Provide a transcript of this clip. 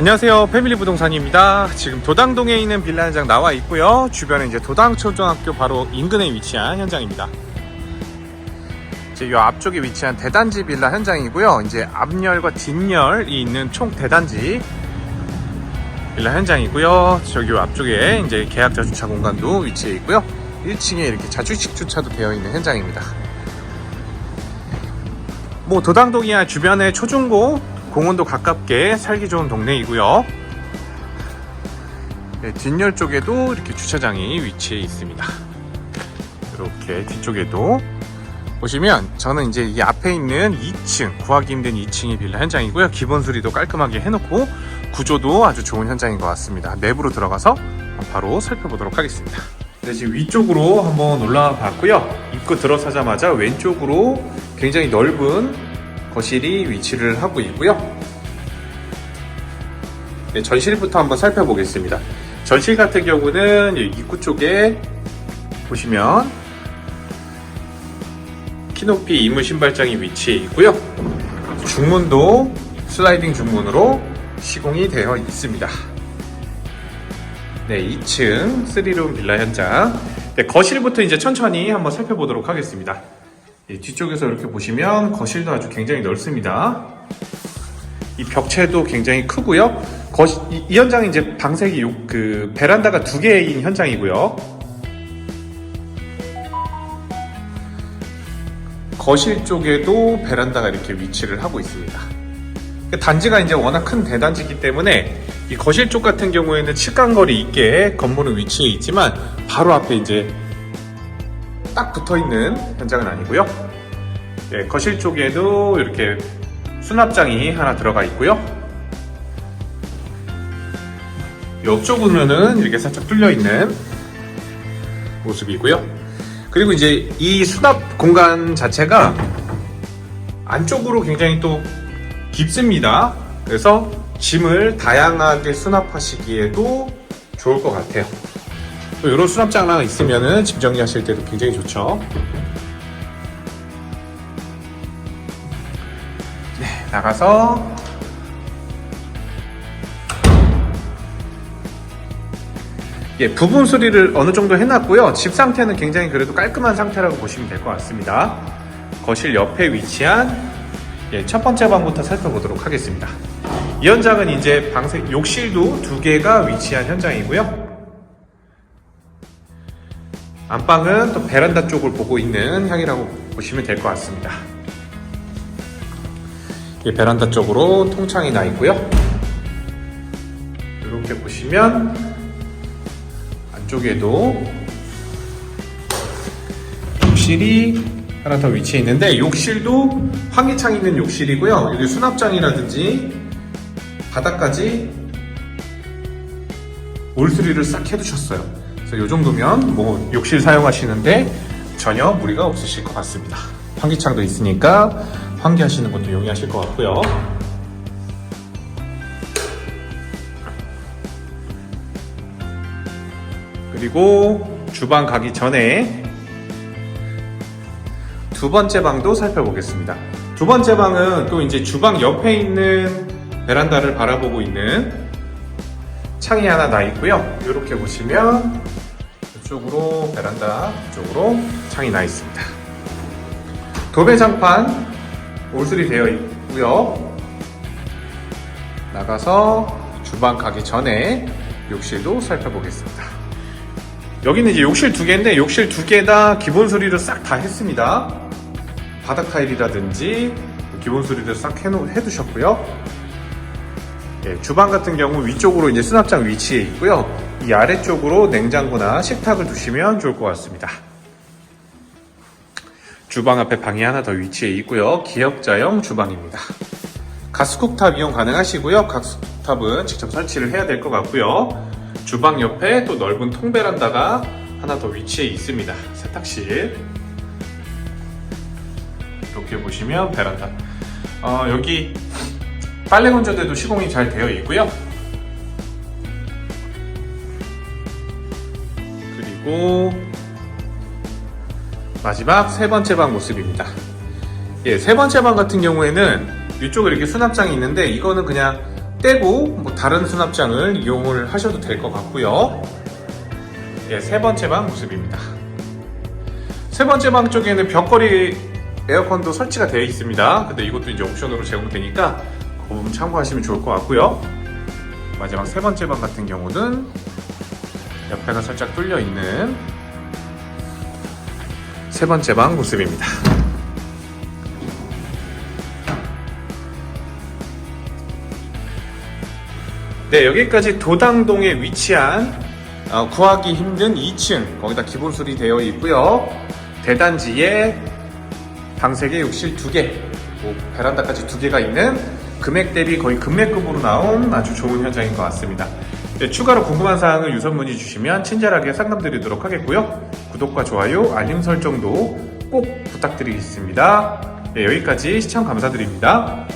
안녕하세요. 패밀리 부동산입니다. 지금 도당동에 있는 빌라 현장 나와 있고요. 주변에 이제 도당초등학교 바로 인근에 위치한 현장입니다. 이제 이 앞쪽에 위치한 대단지 빌라 현장이고요. 이제 앞열과 뒷열이 있는 총 대단지 빌라 현장이고요. 저기 앞쪽에 이제 계약자 주차 공간도 위치해 있고요. 1층에 이렇게 자주식 주차도 되어 있는 현장입니다. 뭐 도당동이야 주변에 초중고 공원도 가깝게 살기 좋은 동네이고요. 네, 뒷열 쪽에도 이렇게 주차장이 위치해 있습니다. 이렇게 뒤쪽에도 보시면 저는 이제 이 앞에 있는 2층 구하기 힘든 2층의 빌라 현장이고요. 기본 수리도 깔끔하게 해놓고 구조도 아주 좋은 현장인 것 같습니다. 내부로 들어가서 바로 살펴보도록 하겠습니다. 네, 지금 위쪽으로 한번 올라와 봤고요. 입구 들어서자마자 왼쪽으로 굉장히 넓은 거실이 위치를 하고 있고요. 네, 전실부터 한번 살펴보겠습니다. 전실 같은 경우는 이 입구 쪽에 보시면 키높이 이물 신발장이 위치해 있고요. 중문도 슬라이딩 중문으로 시공이 되어 있습니다. 네, 2층 3룸 빌라 현장. 네, 거실부터 이제 천천히 한번 살펴보도록 하겠습니다. 예, 뒤쪽에서 이렇게 보시면 거실도 아주 굉장히 넓습니다. 이 벽체도 굉장히 크고요. 거시, 이, 이 현장은 이제 방색이 요, 그 베란다가 두 개인 현장이고요. 거실 쪽에도 베란다가 이렇게 위치를 하고 있습니다. 그 단지가 이제 워낙 큰 대단지이기 때문에 이 거실 쪽 같은 경우에는 칠간거리 있게 건물은 위치해 있지만 바로 앞에 이제 딱 붙어 있는 현장은 아니고요. 예, 거실 쪽에도 이렇게 수납장이 하나 들어가 있고요. 옆쪽으로는 이렇게 살짝 뚫려 있는 모습이고요. 그리고 이제 이 수납 공간 자체가 안쪽으로 굉장히 또 깊습니다. 그래서 짐을 다양하게 수납하시기에도 좋을 것 같아요. 또 이런 수납장 하나 있으면은 짐 정리하실 때도 굉장히 좋죠. 네, 나가서 예, 부분 수리를 어느 정도 해놨고요. 집 상태는 굉장히 그래도 깔끔한 상태라고 보시면 될 것 같습니다. 거실 옆에 위치한 예, 첫 번째 방부터 살펴보도록 하겠습니다. 이 현장은 이제 방색 욕실도 두 개가 위치한 현장이고요. 안방은 또 베란다 쪽을 보고 있는 향이라고 보시면 될 것 같습니다. 이 베란다 쪽으로 통창이 나 있고요. 이렇게 보시면 안쪽에도 욕실이 하나 더 위치해 있는데 욕실도 환기창 있는 욕실이고요. 여기 수납장이라든지 바닥까지 올수리를 싹 해두셨어요. 그래서 이 정도면 뭐 욕실 사용하시는데 전혀 무리가 없으실 것 같습니다. 환기창도 있으니까 환기하시는 것도 용이하실 것 같고요. 그리고 주방 가기 전에 두 번째 방도 살펴보겠습니다. 두 번째 방은 또 이제 주방 옆에 있는 베란다를 바라보고 있는 창이 하나 나 있고요. 이렇게 보시면 이쪽으로 베란다 쪽으로 창이 나 있습니다. 도배 장판 올수리 되어 있고요. 나가서 주방 가기 전에 욕실도 살펴보겠습니다. 여기는 이제 욕실 두 개인데 욕실 두 개 다 기본 수리를 싹 다 했습니다. 바닥 타일이라든지 기본 수리를 싹 해놓, 해두셨고요. 예, 주방 같은 경우 위쪽으로 이제 수납장 위치에 있고요. 이 아래쪽으로 냉장고나 식탁을 두시면 좋을 것 같습니다. 주방 앞에 방이 하나 더 위치해 있고요. 기역자형 주방입니다. 가스쿡탑 이용 가능하시고요. 가스쿡탑은 직접 설치를 해야 될 것 같고요. 주방 옆에 또 넓은 통베란다가 하나 더 위치해 있습니다. 세탁실. 이렇게 보시면 베란다. 어, 여기 빨래 건조대도 시공이 잘 되어 있고요. 그리고 마지막 세 번째 방 모습입니다. 예, 세 번째 방 같은 경우에는 이쪽에 이렇게 수납장이 있는데 이거는 그냥 떼고 뭐 다른 수납장을 이용을 하셔도 될 것 같고요. 예, 세 번째 방 모습입니다. 세 번째 방 쪽에는 벽걸이 에어컨도 설치가 되어 있습니다. 근데 이것도 이제 옵션으로 제공되니까 그 부분 참고하시면 좋을 것 같고요. 마지막 세 번째 방 같은 경우는 옆에가 살짝 뚫려 있는 세 번째 방 모습입니다. 네, 여기까지 도당동에 위치한 어, 구하기 힘든 2층 거기다 기본 수리 되어 있고요. 대단지에 방 3개, 욕실 2개, 뭐 베란다까지 2개가 있는 금액 대비 거의 금매급으로 나온 아주 좋은 현장인 것 같습니다. 네, 추가로 궁금한 사항을 유선 문의 주시면 친절하게 상담드리도록 하겠고요. 구독과 좋아요, 알림 설정도 꼭 부탁드리겠습니다. 네, 여기까지 시청 감사드립니다.